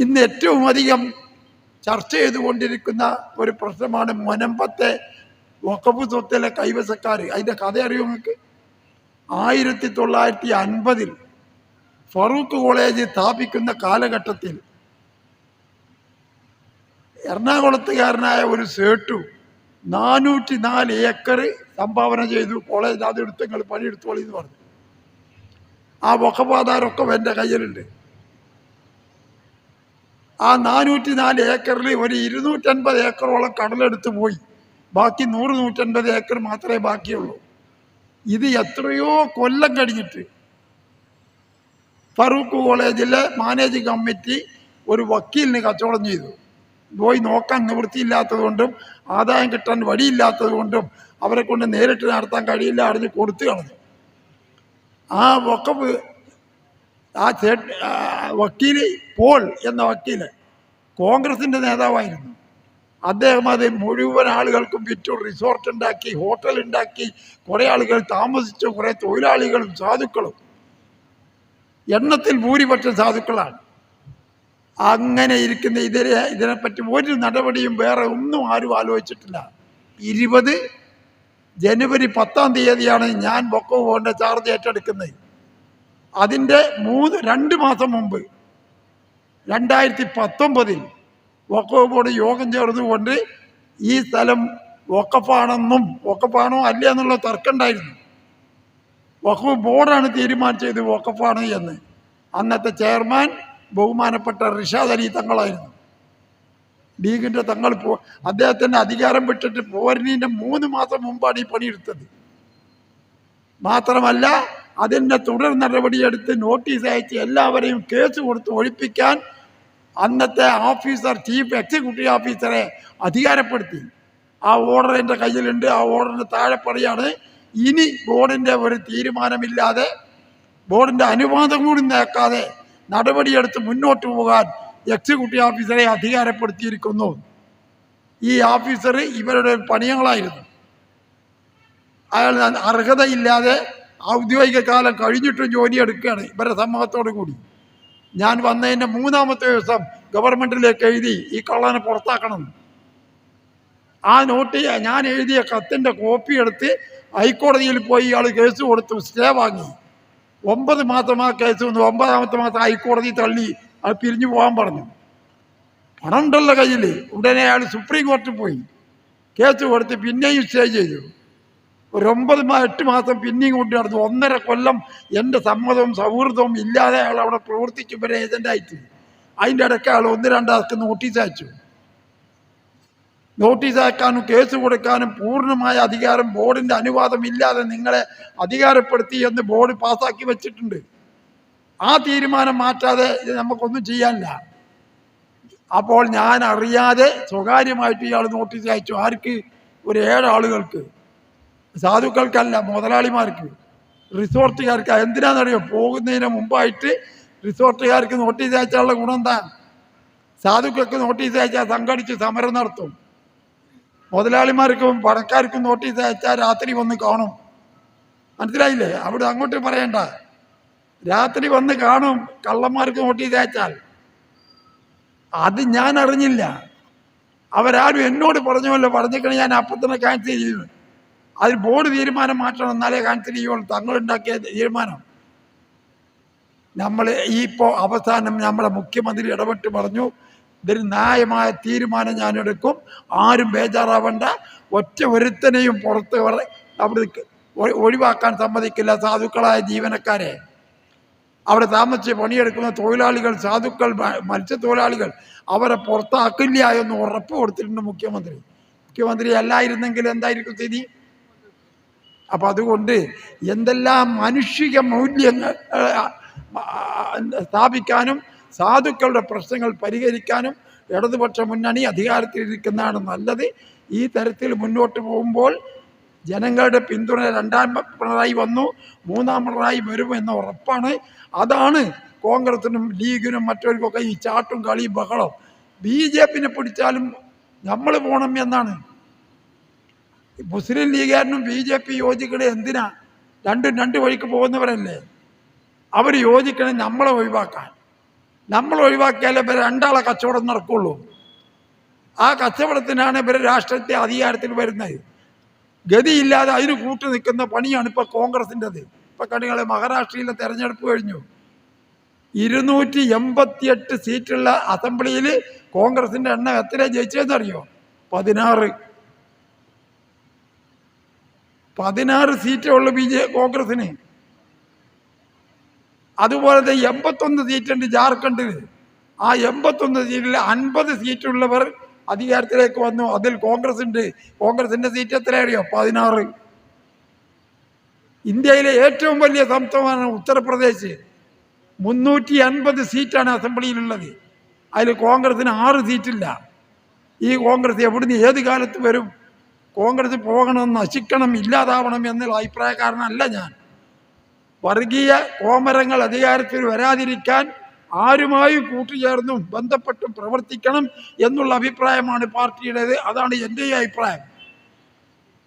ഇന്ന് ഏറ്റവും അധികം ചർച്ച ചെയ്തുകൊണ്ടിരിക്കുന്ന ഒരു പ്രശ്നമാണ് മൊനമ്പത്തെ വക്കഫ് സ്വത്തിലെ കൈവശക്കാർ അതിന്റെ കഥ അറിയോ നിങ്ങൾക്ക്? ആയിരത്തി തൊള്ളായിരത്തി അൻപതിൽ ഫറൂഖ് കോളേജ് സ്ഥാപിക്കുന്ന കാലഘട്ടത്തിൽ എറണാകുളത്തുകാരനായ ഒരു സേട്ടു നാനൂറ്റി നാല് ഏക്കർ സംഭാവന ചെയ്തു. കോളേജ് അതെടുത്ത് പണിയെടുത്തോളി എന്ന് പറഞ്ഞു. ആ വക്കപ്പാധാരമൊക്കെ എന്റെ കയ്യിലുണ്ട്. ആ നാനൂറ്റി നാല് ഏക്കറിൽ ഒരു ഇരുന്നൂറ്റൻപത് ഏക്കറോളം കടലെടുത്ത് പോയി. ബാക്കി നൂറ് നൂറ്റൻപത് ഏക്കർ മാത്രമേ ബാക്കിയുള്ളൂ. ഇത് എത്രയോ കൊല്ലം കഴിഞ്ഞിട്ട് ഫറൂഖ് കോളേജിലെ മാനേജിംഗ് കമ്മിറ്റി ഒരു വക്കീലിന് കച്ചവടം ചെയ്തു. പോയി നോക്കാൻ നിവൃത്തിയില്ലാത്തതുകൊണ്ടും ആദായം കിട്ടാൻ വഴിയില്ലാത്തതുകൊണ്ടും അവരെ കൊണ്ട് നേരിട്ട് നടത്താൻ കഴിയില്ല അറിഞ്ഞ് കൊടുത്തു കളഞ്ഞു. ആ വക്കഫ് ആ ചേ വക്കീൽ പോൾ എന്ന വക്കീൽ കോൺഗ്രസിന്റെ നേതാവായിരുന്നു. അദ്ദേഹം അത് മുഴുവൻ ആളുകൾക്കും വിറ്റു റിസോർട്ട് ഉണ്ടാക്കി ഹോട്ടൽ ഉണ്ടാക്കി കുറേ ആളുകൾ താമസിച്ചു കുറേ തൊഴിലാളികളും സാധുക്കളും. എണ്ണത്തിൽ ഭൂരിപക്ഷം സാധുക്കളാണ്. അങ്ങനെ ഇരിക്കുന്ന ഇതിനെ ഇതിനെപ്പറ്റി ഒരു നടപടിയും വേറെ ഒന്നും ആരും ആലോചിച്ചിട്ടില്ല. ഇരുപത് ജനുവരി പത്താം തീയതിയാണ് ഞാൻ ബൊക്കോ പോകേണ്ട ചാർജ് ഏറ്റെടുക്കുന്നത്. അതിന്റെ മൂന്ന് രണ്ട് മാസം മുമ്പ് രണ്ടായിരത്തി പത്തൊമ്പതിൽ വക്കഫ് ബോർഡ് യോഗം ചേർന്നുകൊണ്ട് ഈ സ്ഥലം വക്കഫാണെന്നും വക്കഫാണോ അല്ല എന്നുള്ള തർക്കമുണ്ടായിരുന്നു. വഖഫ് ബോർഡാണ് തീരുമാനിച്ചത് വക്കഫാണ് എന്ന്. അന്നത്തെ ചെയർമാൻ ബഹുമാനപ്പെട്ട റിഷാദ് അലി തങ്ങളായിരുന്നു. ലീഗിന്റെ തങ്ങൾ പോ അദ്ദേഹത്തിന്റെ അധികാരം വിട്ടിട്ട് പോരിനീന്റെ മൂന്ന് മാസം മുമ്പാണ് ഈ പണിയെടുത്തത്. മാത്രമല്ല അതിന്റെ തുടർ നടപടിയെടുത്ത് നോട്ടീസ് അയച്ച് എല്ലാവരെയും കേസ് കൊടുത്ത് ഒഴിപ്പിക്കാൻ അന്നത്തെ ഓഫീസർ ചീഫ് എക്സിക്യൂട്ടീവ് ഓഫീസറെ അധികാരപ്പെടുത്തി. ആ ഓർഡർ എന്റെ കയ്യിലുണ്ട്. ആ ഓർഡറിന് താഴെ പറയാണ് ഇനി ബോർഡിന്റെ ഒരു തീരുമാനമില്ലാതെ ബോർഡിന്റെ അനുവാദം കൂടി നേക്കാതെ നടപടിയെടുത്ത് മുന്നോട്ട് പോകാൻ എക്സിക്യൂട്ടീവ് ഓഫീസറെ അധികാരപ്പെടുത്തിയിരിക്കുന്നു. ഈ ഓഫീസർ ഇവരുടെ പണിയങ്ങളായിരുന്നു അയാൾ അർഹതയില്ലാതെ ഔദ്യോഗിക കാലം കഴിഞ്ഞിട്ടും ജോലി എടുക്കുകയാണ് ഇവരുടെ സമ്മതത്തോടു കൂടി. ഞാൻ വന്നതിന്റെ മൂന്നാമത്തെ ദിവസം ഗവൺമെന്റിലേക്ക് എഴുതി ഈ കള്ളനെ പുറത്താക്കണം. ആ നോട്ട് ഞാൻ എഴുതിയ കത്തിന്റെ കോപ്പി എടുത്ത് ഹൈക്കോടതിയിൽ പോയി ഇയാൾ കേസ് കൊടുത്തു സ്റ്റേ വാങ്ങി. ഒമ്പത് മാസം ആ കേസ് വന്നു. ഒമ്പതാമത്തെ മാസം ഹൈക്കോടതി തള്ളി. അത് പിരിഞ്ഞു പോകാൻ പറഞ്ഞു. പണം ഉണ്ടല്ലോ കയ്യിൽ ഉടനെ അയാൾ സുപ്രീം കോർട്ടിൽ പോയി. കേസ് കൊടുത്ത് പിന്നെയും സ്റ്റേ ചെയ്തു. ഒരു ഒമ്പത് എട്ട് മാസം പിന്നെയും കൊണ്ട് നടന്നു ഒന്നര കൊല്ലം എന്റെ സമ്മതവും സൗഹൃദവും ഇല്ലാതെ അയാൾ അവിടെ പ്രവർത്തിക്കും വരെ ഏജന്റായിട്ട് അതിന്റെ ഇടയ്ക്ക് അയാൾ ഒന്ന് രണ്ടാൾക്ക് നോട്ടീസ് അയച്ചു. നോട്ടീസ് അയക്കാനും കേസ് കൊടുക്കാനും പൂർണമായ അധികാരം ബോർഡിന്റെ അനുവാദം ഇല്ലാതെ നിങ്ങളെ അധികാരപ്പെടുത്തി എന്ന് ബോർഡ് പാസ്സാക്കി വെച്ചിട്ടുണ്ട്. ആ തീരുമാനം മാറ്റാതെ നമുക്കൊന്നും ചെയ്യാനില്ല. അപ്പോൾ ഞാൻ അറിയാതെ സ്വകാര്യമായിട്ട് ഇയാൾ നോട്ടീസ് അയച്ചു. ആർക്ക്? ഒരു ഏഴ് ആളുകൾക്ക്. സാധുക്കൾക്കല്ല മുതലാളിമാർക്ക്. റിസോർട്ടുകാർക്ക് എന്തിനാണെന്നറിയോ? പോകുന്നതിന് മുമ്പായിട്ട് റിസോർട്ടുകാർക്ക് നോട്ടീസ് അയച്ചാലുള്ള ഗുണം എന്താ? സാധുക്കൾക്ക് നോട്ടീസ് അയച്ചാൽ സംഘടിച്ച് സമരം നടത്തും. മുതലാളിമാർക്കും പണക്കാർക്കും നോട്ടീസ് അയച്ചാൽ രാത്രി വന്ന് കാണും. മനസ്സിലായില്ലേ? അവിടെ അങ്ങോട്ട് പറയണ്ട. രാത്രി വന്ന് കാണും കള്ളന്മാർക്ക് നോട്ടീസ് അയച്ചാൽ. അത് ഞാൻ അറിഞ്ഞില്ല. അവരാരും എന്നോട് പറഞ്ഞുവല്ലോ പറഞ്ഞിട്ട് ഞാൻ അപ്പം ക്യാൻസൽ ചെയ്തു അതിൽ ബോർഡ് തീരുമാനം മാറ്റണം എന്നാലേ ചെയ്യുള്ളൂ തങ്ങളുണ്ടാക്കിയ തീരുമാനം. നമ്മൾ ഈ ഇപ്പോൾ അവസാനം നമ്മളെ മുഖ്യമന്ത്രി ഇടപെട്ട് പറഞ്ഞു ഇതൊരു ന്യായമായ തീരുമാനം ഞാൻ എടുക്കും ആരും ബേജാറാവണ്ട. ഒറ്റ ഒരുത്തനെയും പുറത്ത് അവിടെ ഒഴിവാക്കാൻ സമ്മതിക്കില്ല സാധുക്കളായ ജീവനക്കാരെ. അവിടെ താമസിച്ച് പണിയെടുക്കുന്ന തൊഴിലാളികൾ സാധുക്കൾ മത്സ്യത്തൊഴിലാളികൾ അവരെ പുറത്താക്കില്ല എന്ന് ഉറപ്പ് കൊടുത്തിട്ടുണ്ട് മുഖ്യമന്ത്രി. മുഖ്യമന്ത്രി അല്ലായിരുന്നെങ്കിൽ എന്തായിരിക്കും സ്ഥിതി? അപ്പം അതുകൊണ്ട് എന്തെല്ലാം മാനുഷിക മൂല്യങ്ങൾ സ്ഥാപിക്കാനും സാധുക്കളുടെ പ്രശ്നങ്ങൾ പരിഹരിക്കാനും ഇടതുപക്ഷ മുന്നണി അധികാരത്തിലിരിക്കുന്നതാണ് നല്ലത്. ഈ തരത്തിൽ മുന്നോട്ട് പോകുമ്പോൾ ജനങ്ങളുടെ പിന്തുണ രണ്ടാം പിണറായി വന്നു മൂന്നാം പിണറായി വരും എന്ന ഉറപ്പാണ്. അതാണ് കോൺഗ്രസിനും ലീഗിനും മറ്റവർക്കൊക്കെ ഈ ചാട്ടും കളിയും ബഹളം. ബി ജെ പിന്നെ പിടിച്ചാലും നമ്മൾ പോകണം എന്നാണ്. മുസ്ലിം ലീഗുകാരനും ബി ജെ പി യോജിക്കണേ എന്തിനാ? രണ്ടും രണ്ട് വഴിക്ക് പോകുന്നവരല്ലേ? അവർ യോജിക്കണേ നമ്മളെ ഒഴിവാക്കാൻ. നമ്മൾ ഒഴിവാക്കിയാലേ ഇവർ രണ്ടാളെ കച്ചവടം നടക്കുള്ളൂ. ആ കച്ചവടത്തിനാണ് ഇവർ രാഷ്ട്രത്തെ അധികാരത്തിൽ വരുന്നത്. ഗതിയില്ലാതെ അതിന് കൂട്ടു നിൽക്കുന്ന പണിയാണ് ഇപ്പോൾ കോൺഗ്രസിന്റെത്. ഇപ്പം കണികളെ മഹാരാഷ്ട്രയിലെ തെരഞ്ഞെടുപ്പ് കഴിഞ്ഞു. ഇരുന്നൂറ്റി എൺപത്തിയെട്ട് സീറ്റുള്ള അസംബ്ലിയിൽ കോൺഗ്രസിന്റെ എണ്ണം എത്ര ജയിച്ചതെന്നറിയോ? പതിനാറ്. പതിനാറ് സീറ്റുള്ള ബി ജെ കോൺഗ്രസിന് അതുപോലെ എൺപത്തൊന്ന് സീറ്റുണ്ട് ജാർഖണ്ഡിൽ. ആ എൺപത്തൊന്ന് സീറ്റിൽ അൻപത് സീറ്റുള്ളവർ അധികാരത്തിലേക്ക് വന്നു. അതിൽ കോൺഗ്രസ് ഉണ്ട് കോൺഗ്രസിന്റെ സീറ്റ് എത്രയാണോ പതിനാറ്. ഇന്ത്യയിലെ ഏറ്റവും വലിയ സംസ്ഥാനമാണ് ഉത്തർപ്രദേശ്. മുന്നൂറ്റി അൻപത് സീറ്റാണ് അസംബ്ലിയിലുള്ളത്. അതിൽ കോൺഗ്രസിന് ആറ് സീറ്റില്ല. ഈ കോൺഗ്രസ് എവിടുന്ന് ഏത് കാലത്ത് വരും? കോൺഗ്രസ് പോകണം നശിക്കണം ഇല്ലാതാവണം എന്നുള്ള അഭിപ്രായക്കാരനല്ല ഞാൻ. വർഗീയ കോമരങ്ങൾ അധികാരത്തിൽ വരാതിരിക്കാൻ ആരുമായും കൂട്ടുചേർന്നും ബന്ധപ്പെട്ടും പ്രവർത്തിക്കണം എന്നുള്ള അഭിപ്രായമാണ് പാർട്ടിയുടേത്. അതാണ് എന്റെ അഭിപ്രായം.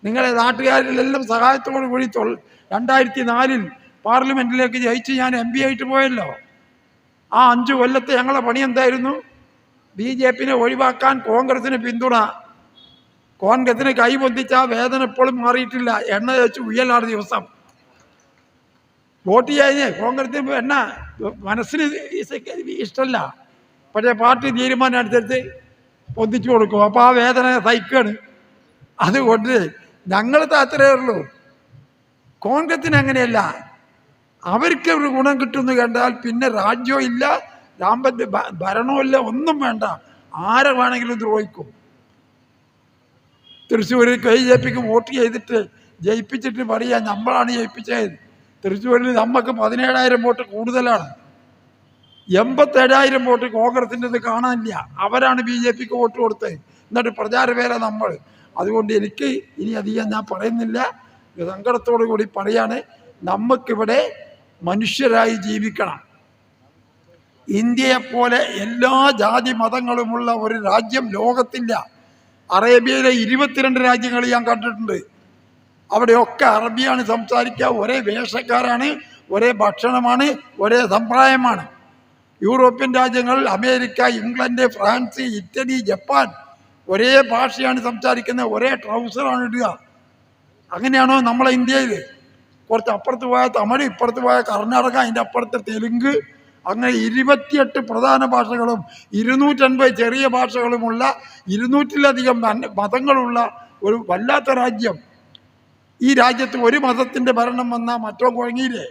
നിങ്ങളെ നാട്ടുകാരിലെല്ലാം സഹായത്തോടു കൂടി രണ്ടായിരത്തി നാലിൽ പാർലമെന്റിലേക്ക് ജയിച്ച് ഞാൻ എം പി ആയിട്ട് പോയല്ലോ. ആ അഞ്ച് കൊല്ലത്തെ ഞങ്ങളുടെ പണി എന്തായിരുന്നു? ബി ജെ പിനെ ഒഴിവാക്കാൻ കോൺഗ്രസിന് പിന്തുണ. കോൺഗ്രസിന് കൈപൊന്തിച്ച ആ വേദന എപ്പോഴും മാറിയിട്ടില്ല. എണ്ണ വെച്ച് ഉയ്യലാണ് ദിവസം. വോട്ട് ചെയ്യാനേ കോൺഗ്രസിന് എണ്ണ മനസ്സിന് ഇഷ്ടമല്ല പക്ഷേ പാർട്ടി തീരുമാനം അനുസരിച്ച് പൊന്തിച്ചു കൊടുക്കും. അപ്പോൾ ആ വേദന സഹിക്കുകയാണ് അതുകൊണ്ട് ഞങ്ങൾ താത്രേ ഉള്ളൂ. കോൺഗ്രസിന് അങ്ങനെയല്ല. അവർക്ക് ഒരു ഗുണം കിട്ടുമെന്ന് കണ്ടാൽ പിന്നെ രാജ്യവും ഇല്ല രാമ്പ ഭരണവും ഇല്ല ഒന്നും വേണ്ട. ആരെ വേണമെങ്കിലും ദ്രോഹിക്കും. തൃശ്ശൂരിൽ കെ ജെ പിക്ക് വോട്ട് ചെയ്തിട്ട് ജയിപ്പിച്ചിട്ട് പറയാ നമ്മളാണ് ജയിപ്പിച്ചത്. തൃശ്ശൂരിൽ നമുക്ക് പതിനേഴായിരം വോട്ട് കൂടുതലാണ്. എൺപത്തേഴായിരം വോട്ട് കോൺഗ്രസിന്റെത് കാണാനില്ല. അവരാണ് ബി ജെ പിക്ക് വോട്ട് കൊടുത്തത്. എന്നിട്ട് പ്രചാരവേല നമ്മൾ. അതുകൊണ്ട് എനിക്ക് ഇനി അധികം ഞാൻ പറയുന്നില്ല. സങ്കടത്തോടു കൂടി പറയാണ്. നമുക്കിവിടെ മനുഷ്യരായി ജീവിക്കണം. ഇന്ത്യയെപ്പോലെ എല്ലാ ജാതി മതങ്ങളുമുള്ള ഒരു രാജ്യം ലോകത്തില്ല. അറേബ്യയിലെ ഇരുപത്തിരണ്ട് രാജ്യങ്ങൾ ഞാൻ കണ്ടിട്ടുണ്ട്. അവിടെയൊക്കെ അറബിയാണ് സംസാരിക്കുക. ഒരേ വേഷക്കാരാണ് ഒരേ ഭക്ഷണമാണ് ഒരേ സമ്പ്രദായമാണ്. യൂറോപ്യൻ രാജ്യങ്ങൾ America England France Italy Japan ഒരേ ഭാഷയാണ് സംസാരിക്കുന്നത്. ഒരേ ട്രൗസറാണ് ഇടുക. അങ്ങനെയാണോ നമ്മളെ ഇന്ത്യയിൽ കുറച്ച് അപ്പുറത്ത് പോയ തമിഴ് ഇപ്പുറത്ത് പോയ കർണാടക അതിന്റെ അപ്പുറത്ത് തെലുങ്ക് അങ്ങനെ ഇരുപത്തിയെട്ട് പ്രധാന ഭാഷകളും ഇരുന്നൂറ്റൻപത് ചെറിയ ഭാഷകളുമുള്ള ഇരുന്നൂറ്റിലധികം മതങ്ങളുള്ള ഒരു വല്ലാത്ത രാജ്യം. ഈ രാജ്യത്ത് ഒരു മതത്തിന്റെ ഭരണം വന്നാൽ മറ്റോ കുഴങ്ങിയില്ലേ?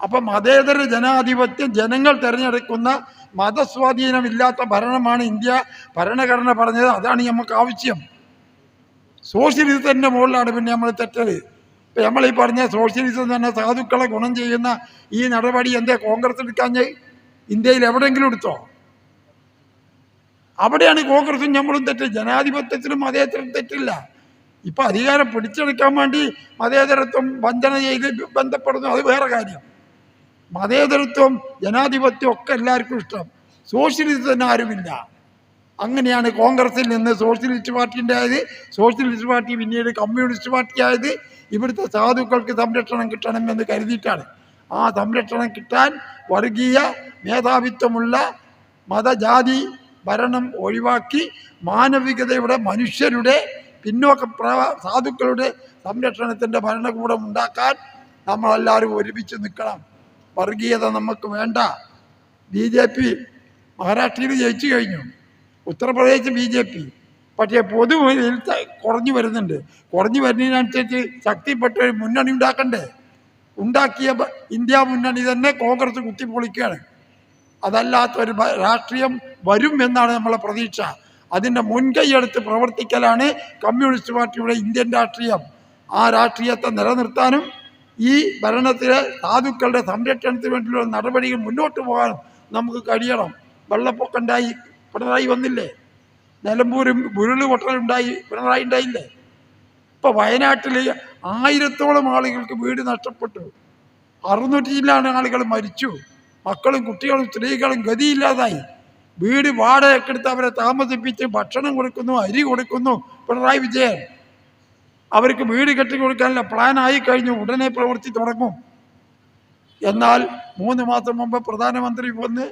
അപ്പം മതേതര ജനാധിപത്യം ജനങ്ങൾ തിരഞ്ഞെടുക്കുന്ന മതസ്വാധീനമില്ലാത്ത ഭരണമാണ് ഇന്ത്യ. ഭരണഘടന പറഞ്ഞത് അതാണ് നമുക്ക് ആവശ്യം സോഷ്യലിസത്തിന്റെ മുകളിലാണ് പിന്നെ നമ്മൾ തെറ്റത് നമ്മൾ ഈ പറഞ്ഞ സോഷ്യലിസം തന്നെ സാധുക്കളെ ഗുണം ചെയ്യുന്ന ഈ നടപടി എന്തേ കോൺഗ്രസ് എടുക്കാൻ ഇന്ത്യയിൽ എവിടെയെങ്കിലും എടുത്തോ? അവിടെയാണ് കോൺഗ്രസും നമ്മളും തെറ്റ്. ജനാധിപത്യത്തിലും മതേതരം തെറ്റില്ല. ഇപ്പൊ അധികാരം പിടിച്ചെടുക്കാൻ വേണ്ടി മതേതരത്വം വഞ്ചന ചെയ്ത് ബന്ധപ്പെടുന്നു അത് വേറെ കാര്യം. മതേതരത്വം ജനാധിപത്യം ഒക്കെ എല്ലാവർക്കും ഇഷ്ടം. സോഷ്യലിസം തന്നെ ആരുമില്ല. അങ്ങനെയാണ് കോൺഗ്രസിൽ നിന്ന് സോഷ്യലിസ്റ്റ് പാർട്ടിന്റെ ആയത്. സോഷ്യലിസ്റ്റ് പാർട്ടി പിന്നീട് കമ്മ്യൂണിസ്റ്റ് പാർട്ടി ആയത്. ഇവിടുത്തെ സാധുക്കൾക്ക് സംരക്ഷണം കിട്ടണം എന്ന് കരുതിയിട്ടാണ്. ആ സംരക്ഷണം കിട്ടാൻ വർഗീയ മേധാവിത്വമുള്ള മതജാതി ഭരണം ഒഴിവാക്കി മാനവികതയുടെ മനുഷ്യരുടെ പിന്നോക്ക സാധുക്കളുടെ സംരക്ഷണത്തിന്റെ ഭരണകൂടം ഉണ്ടാക്കാൻ നമ്മളെല്ലാവരും ഒരുമിച്ച് നിൽക്കണം. വർഗീയത നമുക്ക് വേണ്ട. ബി ജെ പി മഹാരാഷ്ട്രയിൽ ജയിച്ചു കഴിഞ്ഞു. Uttar Pradesh B J P. പക്ഷേ പൊതു കുറഞ്ഞു വരുന്നുണ്ട്. കുറഞ്ഞു വരുന്നതിനനുസരിച്ച് ശക്തിപ്പെട്ട ഒരു മുന്നണി ഉണ്ടാക്കണ്ടേ? ഉണ്ടാക്കിയ ഇന്ത്യ മുന്നണി തന്നെ കോൺഗ്രസ് കുത്തിപ്പൊളിക്കുകയാണ്. അതല്ലാത്ത ഒരു രാഷ്ട്രീയം വരും എന്നാണ് നമ്മളെ പ്രതീക്ഷ. അതിന്റെ മുൻകൈയെടുത്ത് പ്രവർത്തിക്കലാണ് കമ്മ്യൂണിസ്റ്റ് പാർട്ടിയുടെ ഇന്ത്യൻ രാഷ്ട്രീയം. ആ രാഷ്ട്രീയത്തെ നിലനിർത്താനും ഈ ഭരണത്തിലെ സാധുക്കളുടെ സംരക്ഷണത്തിന് വേണ്ടിയുള്ള നടപടികൾ മുന്നോട്ട് പോകാനും നമുക്ക് കഴിയണം. വെള്ളപ്പൊക്കം ഉണ്ടായി പിണറായി വന്നില്ലേ? നിലമ്പൂരും പൊട്ടലുണ്ടായി പിണറായി ഉണ്ടായില്ലേ? ഇപ്പൊ വയനാട്ടിൽ ആയിരത്തോളം ആളുകൾക്ക് വീട് നഷ്ടപ്പെട്ടു. അറുന്നൂറ്റി ജില്ലാണ് ആളുകൾ മരിച്ചു. മക്കളും കുട്ടികളും സ്ത്രീകളും ഗതിയില്ലാതായി. വീട് വാടകയ്ക്കെടുത്ത് അവരെ താമസിപ്പിച്ച് ഭക്ഷണം കൊടുക്കുന്നു അരി കൊടുക്കുന്നു പിണറായി വിജയൻ. അവർക്ക് വീട് കെട്ടിക്കൊടുക്കാനുള്ള പ്ലാൻ ആയി കഴിഞ്ഞു ഉടനെ പ്രവൃത്തി തുടങ്ങും. എന്നാൽ മൂന്ന് മാസം മുമ്പ് പ്രധാനമന്ത്രി വന്ന്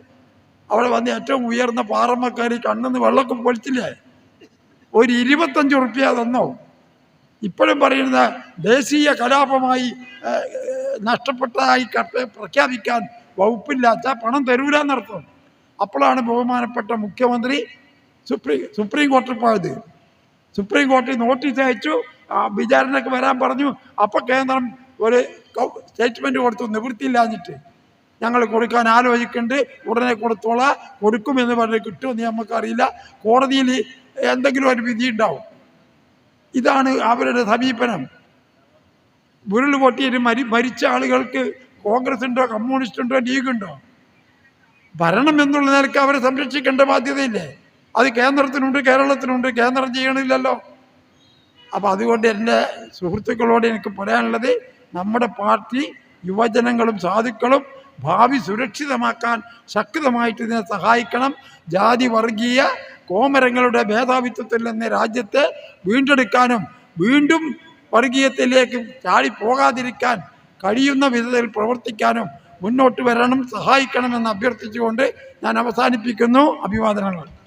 അവിടെ വന്ന് ഏറ്റവും ഉയർന്ന പാറമ്മക്കാരി കണ്ണെന്ന് വെള്ളമൊക്കെ പൊളിച്ചില്ലേ? ഒരു ഇരുപത്തഞ്ച് ഉറുപ്പ്യ തന്നോ? ഇപ്പോഴും പറയുന്ന ദേശീയ കലാപമായി നഷ്ടപ്പെട്ടതായി പ്രഖ്യാപിക്കാൻ വകുപ്പില്ലാത്ത പണം തരൂലെന്നർത്ഥം അപ്പോഴാണ് ബഹുമാനപ്പെട്ട മുഖ്യമന്ത്രി സുപ്രീം സുപ്രീം കോടതി പോയത്. സുപ്രീം കോടതി നോട്ടീസ് അയച്ചു വിചാരണയ്ക്ക് വരാൻ പറഞ്ഞു. അപ്പോൾ കേന്ദ്രം ഒരു സ്റ്റേറ്റ്മെന്റ് കൊടുത്തു നിവൃത്തിയില്ലാഞ്ഞിട്ട്. ഞങ്ങൾ കൊടുക്കാൻ ആലോചിക്കുന്നുണ്ട് ഉടനെ കൊടുത്തോളാം. കൊടുക്കുമെന്ന് പറഞ്ഞ് കിട്ടുമെന്ന് നമുക്കറിയില്ല കോടതിയിൽ എന്തെങ്കിലും ഒരു വിധി ഉണ്ടാവും. ഇതാണ് അവരുടെ സമീപനം. ഉരുൾ പൊട്ടിയിട്ട് മരി മരിച്ച ആളുകൾക്ക് കോൺഗ്രസ് ഉണ്ടോ കമ്മ്യൂണിസ്റ്റ് ഉണ്ടോ ലീഗ് ഉണ്ടോ? ഭരണം എന്നുള്ള നിലയ്ക്ക് അവരെ സംരക്ഷിക്കേണ്ട ബാധ്യതയില്ലേ? അത് കേന്ദ്രത്തിനുണ്ട് കേരളത്തിനുണ്ട് കേന്ദ്രം ചെയ്യണില്ലല്ലോ. അപ്പം അതുകൊണ്ട് എന്റെ സുഹൃത്തുക്കളോട് എനിക്ക് പറയാനുള്ളത് നമ്മുടെ പാർട്ടി യുവജനങ്ങളും സാധുക്കളും ഭാവി സുരക്ഷിതമാക്കാൻ ശക്തമായിട്ട് ഇതിനെ സഹായിക്കണം. ജാതി വർഗീയ കോമരങ്ങളുടെ ഭേദാവിത്വത്തിൽ നിന്ന് രാജ്യത്തെ വീണ്ടെടുക്കാനും വീണ്ടും വർഗീയത്തിലേക്ക് ചാടിപ്പോകാതിരിക്കാൻ കഴിയുന്ന വിധത്തിൽ പ്രവർത്തിക്കാനും മുന്നോട്ട് വരണം സഹായിക്കണമെന്ന് അഭ്യർത്ഥിച്ചുകൊണ്ട് ഞാൻ അവസാനിപ്പിക്കുന്നു. അഭിവാദനങ്ങൾ.